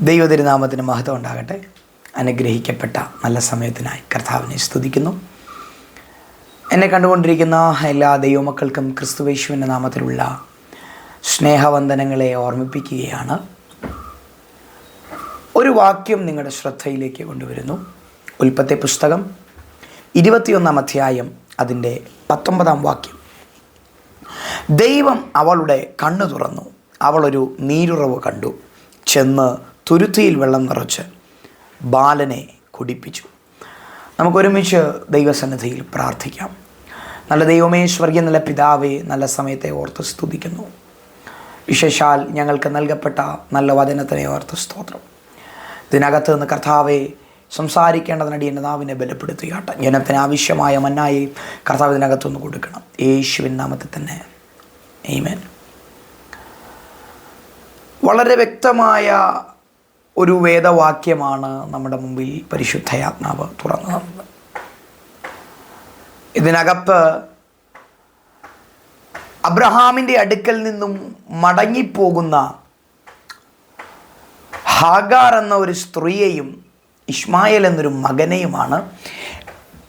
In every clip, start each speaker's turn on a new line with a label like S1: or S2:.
S1: ദൈവതിരുനാമത്തിന് മഹത്വം ഉണ്ടാകട്ടെ. അനുഗ്രഹിക്കപ്പെട്ട നല്ല സമയത്തിനായി കർത്താവിനെ സ്തുതിക്കുന്നു. എന്നെ കണ്ടുകൊണ്ടിരിക്കുന്ന എല്ലാ ദൈവമക്കൾക്കും ക്രിസ്തുവേശുവിന്റെ നാമത്തിലുള്ള സ്നേഹവന്ദനങ്ങളെ ഓർമ്മിപ്പിക്കുകയാണ്. ഒരു വാക്യം നിങ്ങളുടെ ശ്രദ്ധയിലേക്ക് കൊണ്ടുവരുന്നു. ഉൽപ്പത്തി പുസ്തകം ഇരുപത്തിയൊന്നാം അധ്യായം അതിന്റെ പത്തൊമ്പതാം വാക്യം. ദൈവം അവളുടെ കണ്ണു തുറന്നു. അവളൊരു നീരുറവ് കണ്ടു. ചെന്ന് തുരുത്തിയിൽ വെള്ളം നിറച്ച് ബാലനെ കുടിപ്പിച്ചു. നമുക്കൊരുമിച്ച് ദൈവസന്നിധിയിൽ പ്രാർത്ഥിക്കാം. നല്ല ദൈവമേ സ്വർഗീയ നല്ല പിതാവേ നല്ല സമയത്തെ ഓർത്ത് സ്തുതിക്കുന്നു. വിശേഷാൽ ഞങ്ങൾക്ക് നൽകപ്പെട്ട നല്ല വചനത്തിനെ ഓർത്ത് സ്തോത്രം. ഇതിനകത്ത് നിന്ന് കർത്താവെ സംസാരിക്കേണ്ടതിനടി എന്റെ നാവിനെ ബലപ്പെടുത്തുകയാട്ടെ. ജനത്തിന് ആവശ്യമായ മന്നായി കർത്താവ് ഇതിനകത്തുനിന്ന് കൊടുക്കണം. യേശുവിൻ നാമത്തിൽ തന്നെ. ഏമേൻ വളരെ വ്യക്തമായ ഒരു വേദവാക്യമാണ് നമ്മുടെ മുമ്പിൽ പരിശുദ്ധയാത്മാവ് തുറന്നു തന്നത് ഇതിനകത്ത് അബ്രഹാമിന്റെ അടുക്കൽ നിന്നും മടങ്ങിപ്പോകുന്ന ഹാഗാർ എന്ന ഒരു സ്ത്രീയെയും ഇഷ്മായൽ എന്നൊരു മകനെയുമാണ്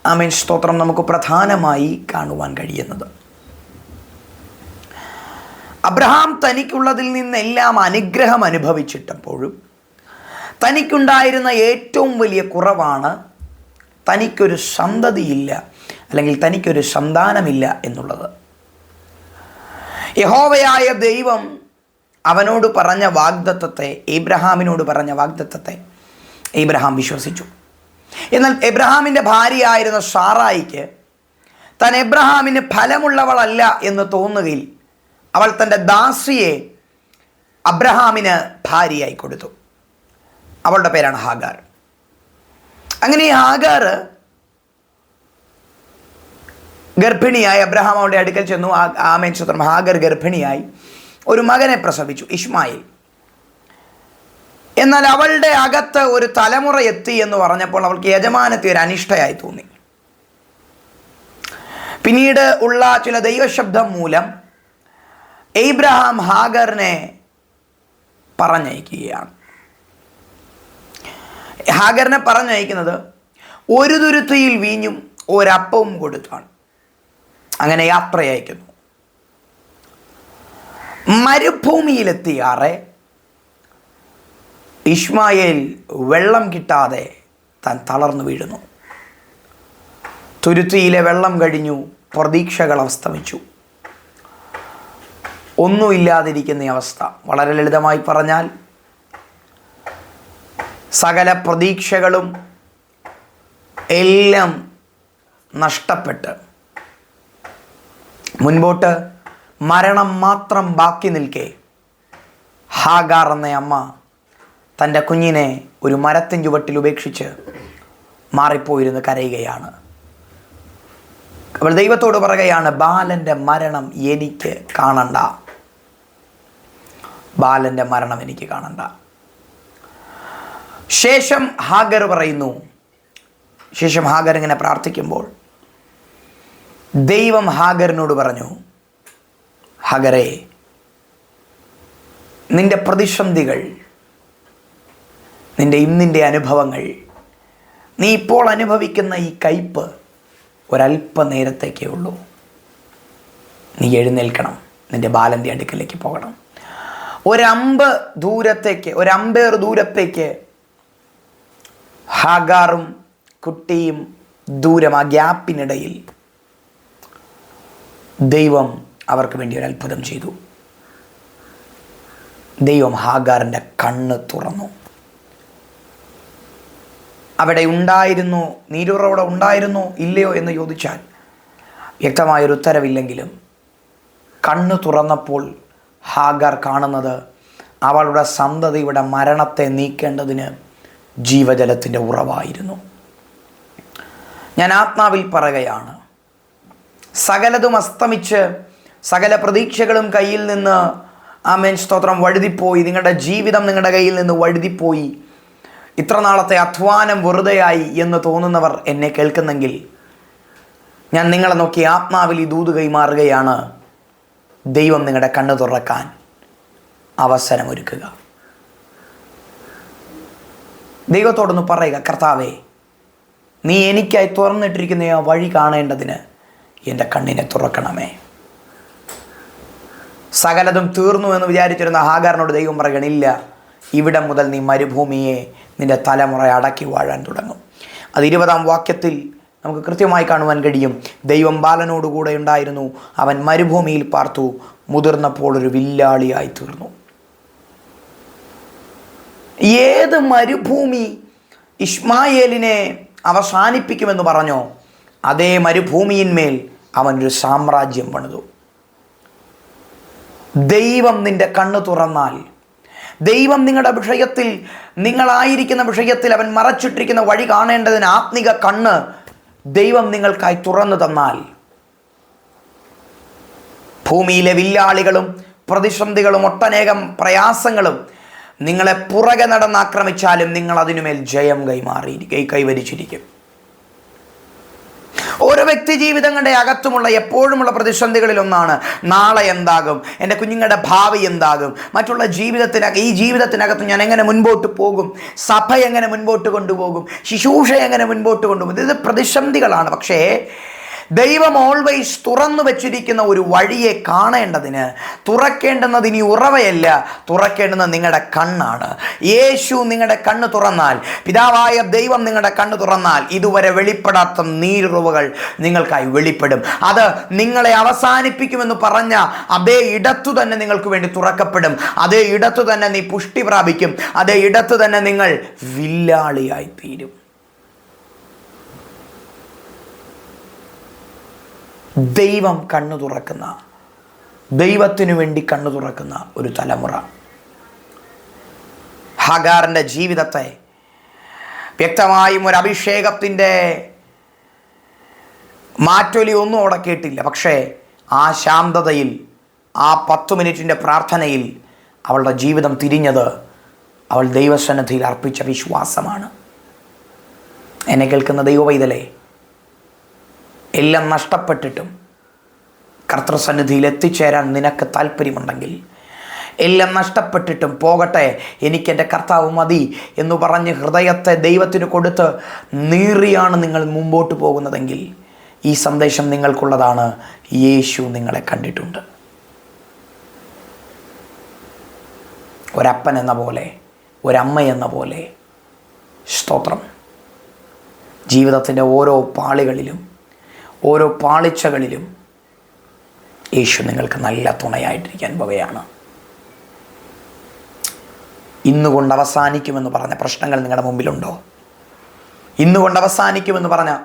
S1: ആമീൻ. സ്തോത്രം നമുക്ക് പ്രധാനമായി കാണുവാൻ കഴിയുന്നത്. അബ്രഹാം തനിക്കുള്ളതിൽ നിന്നെല്ലാം അനുഗ്രഹം അനുഭവിച്ചിട്ടപ്പോഴും തനിക്കുണ്ടായിരുന്ന ഏറ്റവും വലിയ കുറവാണ് തനിക്കൊരു സന്തതിയില്ല അല്ലെങ്കിൽ തനിക്കൊരു സന്താനമില്ല എന്നുള്ളത്. യഹോവയായ ദൈവം അവനോട് പറഞ്ഞ വാഗ്ദത്തത്തെ ഏബ്രഹാമിനോട് പറഞ്ഞ വാഗ്ദത്തത്തെ ഏബ്രഹാം വിശ്വസിച്ചു. എന്നാൽ എബ്രഹാമിന്റെ ഭാര്യയായിരുന്ന സാറായിക്ക് താൻ എബ്രഹാമിന് ഫലമുള്ളവളല്ല എന്ന് തോന്നുകയിൽ അവൾ തന്റെ ദാസിയെ അബ്രഹാമിന് ഭാര്യയായി കൊടുത്തു. അവളുടെ പേരാണ് ഹാഗാർ. അങ്ങനെ ഈ ഹാഗാർ ഗർഭിണിയായി അബ്രഹാം അവളുടെ അടുക്കൽ ചെന്നു ആമേൻ സുത്രം ഹാഗർ ഗർഭിണിയായി ഒരു മകനെ പ്രസവിച്ചു ഇഷ്മായിൽ എന്നാൽ അവളുടെ അകത്ത് ഒരു തലമുറ എത്തി എന്ന് പറഞ്ഞപ്പോൾ അവൾക്ക് യജമാനത്തെ ഒരു അനിഷ്ടയായി തോന്നി. പിന്നീട് ഉള്ള ചില ദൈവശബ്ദം മൂലം എബ്രഹാം ഹാഗറിനെ പറഞ്ഞയക്കുകയാണ്. ഹാഗറിനെ പറഞ്ഞയക്കുന്നത് ഒരു തുരുത്തിയിൽ വീഞ്ഞും ഒരപ്പവും കൊടുത്താണ്. അങ്ങനെ യാത്രയയക്കുന്നു മരുഭൂമിയിലെത്തിയാറെ ഇഷ്മായേൽ വെള്ളം കിട്ടാതെ താൻ തളർന്നു വീഴുന്നു. തുരുത്തിയിലെ വെള്ളം കഴിഞ്ഞു പ്രതീക്ഷകൾ അവസ്തമിച്ചു. ഒന്നുമില്ലാതിരിക്കുന്ന അവസ്ഥ വളരെ ലളിതമായി പറഞ്ഞാൽ സകല പ്രതീക്ഷകളും എല്ലാം നഷ്ടപ്പെട്ട്. മുൻപോട്ട് മരണം മാത്രം ബാക്കി നിൽക്കെ. ഹാഗാർ എന്ന അമ്മ തന്റെ കുഞ്ഞിനെ ഒരു മരത്തിൻ ചുവട്ടിൽ ഉപേക്ഷിച്ച് മാറിപ്പോയിരുന്ന് കരയുകയാണ്. അവൾ ദൈവത്തോട് പറയുകയാണ് ബാലന്റെ മരണം എനിക്ക് കാണണ്ട. ബാലന്റെ മരണം എനിക്ക് കാണണ്ട. ശേഷം ഹാഗർ പറയുന്നു. ശേഷം ഹാഗർ ഇങ്ങനെ പ്രാർത്ഥിക്കുമ്പോൾ ദൈവം ഹാഗറിനോട് പറഞ്ഞു ഹാഗറെ നിന്റെ പ്രതിസന്ധികൾ നിന്റെ ഇന്നിന്റെ അനുഭവങ്ങൾ നീ ഇപ്പോൾ അനുഭവിക്കുന്ന ഈ കയ്പ് ഒരല്പനേരത്തേക്കേ ഉള്ളൂ. നീ എഴുന്നേൽക്കണം നിന്റെ ബാലന്റെ അടുക്കലേക്ക് പോകണം. ഒരമ്പ് ദൂരത്തേക്ക് ഒരമ്പേർ ദൂരത്തേക്ക് ഹാഗാറും കുട്ടിയും ദൂരം ആ ഗ്യാപ്പിനിടയിൽ ദൈവം അവർക്ക് വേണ്ടി ഒരു അത്ഭുതം ചെയ്തു. ദൈവം ഹാഗാറിന്റെ കണ്ണ് തുറന്നു. അവിടെ ഉണ്ടായിരുന്നു നീരുറവിടെ ഉണ്ടായിരുന്നു ഇല്ലയോ എന്ന് ചോദിച്ചാൽ വ്യക്തമായൊരു ഉത്തരവില്ലെങ്കിലും കണ്ണ് തുറന്നപ്പോൾ ഹാഗാർ കാണുന്നത് അവളുടെ സന്തതിയുടെ മരണത്തെ നീക്കേണ്ടതിന് ജീവജലത്തിന്റെ ഉറവായിരുന്നു. ഞാൻ ആത്മാവിൽ പറയുകയാണ് സകലതും അസ്തമിച്ച് സകല പ്രതീക്ഷകളും കയ്യിൽ നിന്ന് ആമേൻ സ്തോത്രം വഴുതിപ്പോയി. നിങ്ങളുടെ ജീവിതം നിങ്ങളുടെ കയ്യിൽ നിന്ന് വഴുതിപ്പോയി. ഇത്ര നാളത്തെ അധ്വാനം വെറുതെയായി എന്ന് തോന്നുന്നവർ എന്നെ കേൾക്കുന്നെങ്കിൽ ഞാൻ നിങ്ങളെ നോക്കി ആത്മാവിൽ ഈ ദൂത് കൈമാറുകയാണ്. ദൈവം നിങ്ങളുടെ കണ്ണു തുറക്കാൻ അവസരമൊരുക്കുക. ദൈവത്തോടൊന്ന് പറയുക കർത്താവേ നീ എനിക്കായി തുറന്നിട്ടിരിക്കുന്ന ആ വഴി കാണേണ്ടതിന് എന്റെ കണ്ണിനെ തുറക്കണമേ. സകലതും തീർന്നു എന്ന് വിചാരിച്ചിരുന്ന ഹാഗാറിനോട് ദൈവം പറയണില്ല ഇവിടെ മുതൽ നീ മരുഭൂമിയെ നിന്റെ തലമുറ അടക്കി വാഴാൻ തുടങ്ങും. അത് ഇരുപതാം വാക്യത്തിൽ നമുക്ക് കൃത്യമായി കാണുവാൻ കഴിയും. ദൈവം ബാലനോടുകൂടെ ഉണ്ടായിരുന്നു. അവൻ മരുഭൂമിയിൽ പാർത്തു. മുതിർന്നപ്പോൾ ഒരു വില്ലാളിയായി തീർന്നു. ഏത് മരുഭൂമി ഇസ്മായേലിനെ അവസാനിപ്പിക്കുമെന്ന് പറഞ്ഞോ അതേ മരുഭൂമിയിന്മേൽ അവനൊരു സാമ്രാജ്യം പണിതു. ദൈവം നിന്റെ കണ്ണ് തുറന്നാൽ ദൈവം നിങ്ങളുടെ വിഷയത്തിൽ നിങ്ങളായിരിക്കുന്ന വിഷയത്തിൽ അവൻ മറച്ചിട്ടിരിക്കുന്ന വഴി കാണേണ്ടതിന് ആത്മിക കണ്ണ് ദൈവം നിങ്ങൾക്കായി തുറന്നു തന്നാൽ ഭൂമിയിലെ വില്ലാളികളും പ്രതിസന്ധികളും ഒട്ടനേകം പ്രയാസങ്ങളും നിങ്ങളെ പുറകെ നടന്ന് ആക്രമിച്ചാലും നിങ്ങൾ അതിനുമേൽ ജയം കൈമാറി കൈ കൈവരിച്ചിരിക്കും. ഓരോ വ്യക്തി ജീവിതങ്ങളുടെ അകത്തുമുള്ള എപ്പോഴുമുള്ള പ്രതിസന്ധികളിൽ ഒന്നാണ് നാളെ എന്താകും? എന്റെ കുഞ്ഞുങ്ങളുടെ ഭാവി എന്താകും? മറ്റുള്ള ജീവിതത്തിനക ഈ ജീവിതത്തിനകത്ത് ഞാൻ എങ്ങനെ മുൻപോട്ട് പോകും? സഭ എങ്ങനെ മുൻപോട്ട് കൊണ്ടുപോകും? ശുശ്രൂഷ എങ്ങനെ മുൻപോട്ട് കൊണ്ടുപോകും? ഇത് പ്രതിസന്ധികളാണ്. പക്ഷേ ദൈവം ഓൾവേസ് തുറന്നു വെച്ചിരിക്കുന്ന ഒരു വഴിയെ കാണേണ്ടതിന് തുറക്കേണ്ടുന്നത് ഇനി ഉറവയല്ല തുറക്കേണ്ടുന്നത് നിങ്ങളുടെ കണ്ണാണ്. യേശു നിങ്ങളുടെ കണ്ണ് തുറന്നാൽ പിതാവായ ദൈവം നിങ്ങളുടെ കണ്ണ് തുറന്നാൽ ഇതുവരെ വെളിപ്പെടാത്ത നീരുറവുകൾ നിങ്ങൾക്കായി വെളിപ്പെടും. അത് നിങ്ങളെ അവസാനിപ്പിക്കുമെന്ന് പറഞ്ഞ അതേ ഇടത്തു തന്നെ നിങ്ങൾക്ക് വേണ്ടി തുറക്കപ്പെടും. അതേ ഇടത്തു തന്നെ നീ പുഷ്ടി പ്രാപിക്കും. അതേ ഇടത്തു തന്നെ നിങ്ങൾ വില്ലാളിയായി തീരും. ദൈവം കണ്ണു തുറക്കുന്ന ദൈവത്തിനു വേണ്ടി കണ്ണു തുറക്കുന്ന ഒരു തലമുറ. ഹഗാറിന്റെ ജീവിതത്തെ വ്യക്തമായും ഒരു അഭിഷേകത്തിന്റെ മാറ്റൊലി ഒന്നും അവിടെ കേട്ടില്ല. പക്ഷേ ആ ശാന്തതയിൽ ആ പത്ത് മിനിറ്റിന്റെ പ്രാർത്ഥനയിൽ അവളുടെ ജീവിതം തിരിഞ്ഞത് അവൾ ദൈവസന്നദ്ധിയിൽ അർപ്പിച്ച വിശ്വാസമാണ്. എന്നെ കേൾക്കുന്ന ദൈവവൈതലേ എല്ലാം നഷ്ടപ്പെട്ടിട്ടും കർത്തൃസന്നിധിയിൽ എത്തിച്ചേരാൻ നിനക്ക് താല്പര്യമുണ്ടെങ്കിൽ എല്ലാം നഷ്ടപ്പെട്ടിട്ടും പോകട്ടെ എനിക്കെന്റെ കർത്താവ് മതി എന്ന് പറഞ്ഞ് ഹൃദയത്തെ ദൈവത്തിന് കൊടുത്ത് നീറിയാണ് നിങ്ങൾ മുമ്പോട്ട് പോകുന്നതെങ്കിൽ ഈ സന്ദേശം നിങ്ങൾക്കുള്ളതാണ്. യേശു നിങ്ങളെ കണ്ടിട്ടുണ്ട്. ഒരപ്പൻ എന്ന പോലെ ഒരമ്മ എന്ന പോലെ സ്തോത്രം. ജീവിതത്തിന്റെ ഓരോ പാളികളിലും ഓരോ പാളിച്ചകളിലും യേശു നിങ്ങൾക്ക് നല്ല തുണയായിട്ടിരിക്കാൻ പോവുകയാണ്. ഇന്നുകൊണ്ട് അവസാനിക്കുമെന്ന് പറഞ്ഞ പ്രശ്നങ്ങൾ നിങ്ങളുടെ മുമ്പിലുണ്ടോ? ഇന്നുകൊണ്ട് അവസാനിക്കുമെന്ന് പറഞ്ഞ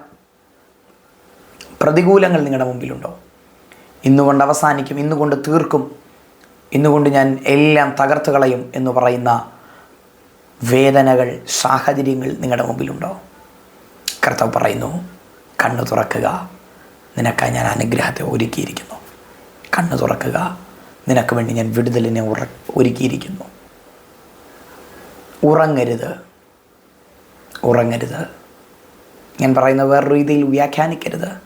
S1: പ്രതികൂലങ്ങൾ നിങ്ങളുടെ മുമ്പിലുണ്ടോ? ഇന്നുകൊണ്ട് അവസാനിക്കും ഇന്നുകൊണ്ട് തീർക്കും ഇന്നുകൊണ്ട് ഞാൻ എല്ലാം തകർത്ത് കളയും എന്ന് പറയുന്ന വേദനകൾ സാഹചര്യങ്ങൾ നിങ്ങളുടെ മുമ്പിലുണ്ടോ? കർത്താവ് പറയുന്നു കണ്ണു തുറക്കുക. നിനക്കായി ഞാൻ അനുഗ്രഹത്തെ ഒരുക്കിയിരിക്കുന്നു. കണ്ണു തുറക്കുക. നിനക്ക് വേണ്ടി ഞാൻ വിടുതലിനെ ഉറ ഒരുക്കിയിരിക്കുന്നു. ഉറങ്ങരുത്. ഉറങ്ങരുത്. ഞാൻ പറയുന്ന വേറെ രീതിയിൽ വ്യാഖ്യാനിക്കരുത്.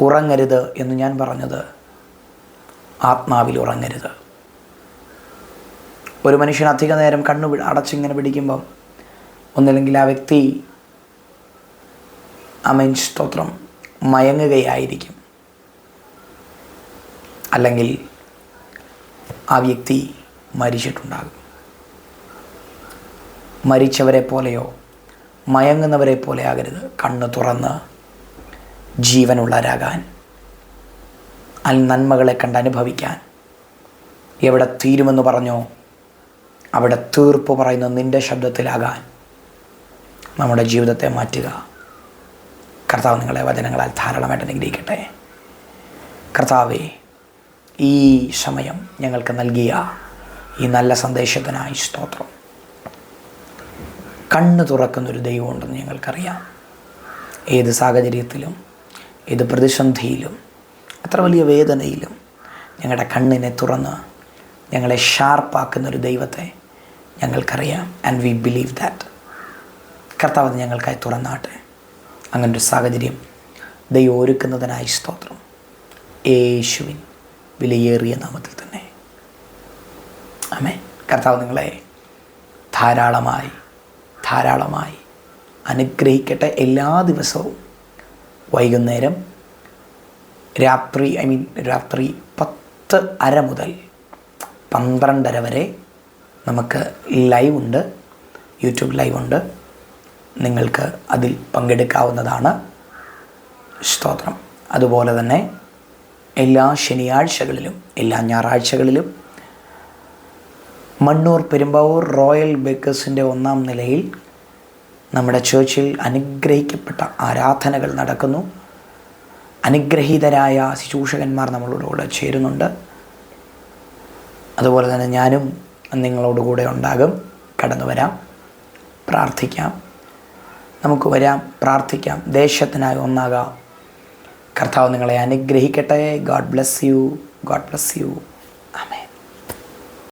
S1: ഉറങ്ങരുത് എന്ന് ഞാൻ പറഞ്ഞത് ആത്മാവിൽ ഉറങ്ങരുത്. ഒരു മനുഷ്യൻ അധിക നേരം കണ്ണു അടച്ചിങ്ങനെ പിടിക്കുമ്പം ഒന്നില്ലെങ്കിൽ ആ വ്യക്തി അമേൻ സ്തോത്രം. മയങ്ങുകയായിരിക്കും. അല്ലെങ്കിൽ ആ വ്യക്തി മരിച്ചിട്ടുണ്ടാകും. മരിച്ചവരെ പോലെയോ മയങ്ങുന്നവരെ പോലെ ആകരുത്. കണ്ണ് തുറന്ന് ജീവനുള്ളവരാകാൻ അൽ നന്മകളെ കണ്ട് അനുഭവിക്കാൻ. എവിടെ തീരുമെന്ന് പറഞ്ഞോ അവിടെ തീർപ്പ് പറയുന്ന നിന്റെ ശബ്ദത്തിലാകാൻ നമ്മുടെ ജീവിതത്തെ മാറ്റുക. കർത്താവ് നിങ്ങളെ വചനങ്ങളാൽ ധാരാളമായിട്ട് അനുഗ്രഹിക്കട്ടെ. കർത്താവെ ഈ സമയം ഞങ്ങൾക്ക് നൽകിയ ഈ നല്ല സന്ദേശത്തിനായി സ്തോത്രം. കണ്ണ് തുറക്കുന്നൊരു ദൈവമുണ്ടെന്ന് ഞങ്ങൾക്കറിയാം. ഏത് സാഹചര്യത്തിലും ഏത് പ്രതിസന്ധിയിലും എത്ര വലിയ വേദനയിലും ഞങ്ങളുടെ കണ്ണിനെ തുറന്ന് ഞങ്ങളെ ഷാർപ്പാക്കുന്നൊരു ദൈവത്തെ ഞങ്ങൾക്കറിയാം ആൻഡ് വി ബിലീവ് ദാറ്റ് കർത്താവ് ഞങ്ങൾക്കായി തുറന്നാട്ടെ. അങ്ങനൊരു സാഹചര്യം. ദൈവം ഒരുക്കുന്നതിനായി സ്തോത്രം. യേശുവിൻ വിലയേറിയ നാമത്തിൽ തന്നെ. അമേ കർത്താവ് നിങ്ങളെ ധാരാളമായി ധാരാളമായി അനുഗ്രഹിക്കട്ടെ. എല്ലാ ദിവസവും വൈകുന്നേരം രാത്രി ഐ മീൻ രാത്രി പത്ത് അര മുതൽ പന്ത്രണ്ടര വരെ നമുക്ക് ലൈവ് ഉണ്ട് യൂട്യൂബ് ലൈവ് ഉണ്ട് നിങ്ങൾക്ക് അതിൽ പങ്കെടുക്കാവുന്നതാണ്. സ്തോത്രം. അതുപോലെ തന്നെ എല്ലാ ശനിയാഴ്ചകളിലും എല്ലാ ഞായറാഴ്ചകളിലും മണ്ണൂർ പെരുമ്പാവൂർ റോയൽ ബേക്കേഴ്സിന്റെ ഒന്നാം നിലയിൽ നമ്മുടെ ചേർച്ചിൽ അനുഗ്രഹിക്കപ്പെട്ട ആരാധനകൾ നടക്കുന്നു. അനുഗ്രഹീതരായ ശുശ്രൂഷകന്മാർ നമ്മളോടുകൂടെ ചേരുന്നുണ്ട്. അതുപോലെ തന്നെ ഞാനും നിങ്ങളോടുകൂടെ ഉണ്ടാകും. കടന്നു വരാം പ്രാർത്ഥിക്കാം. നമുക്ക് വരാം പ്രാർത്ഥിക്കാം ദേശത്തിനായി ഒന്നാകാം. കർത്താവ് നിങ്ങളെ അനുഗ്രഹിക്കട്ടെ. God bless you God bless you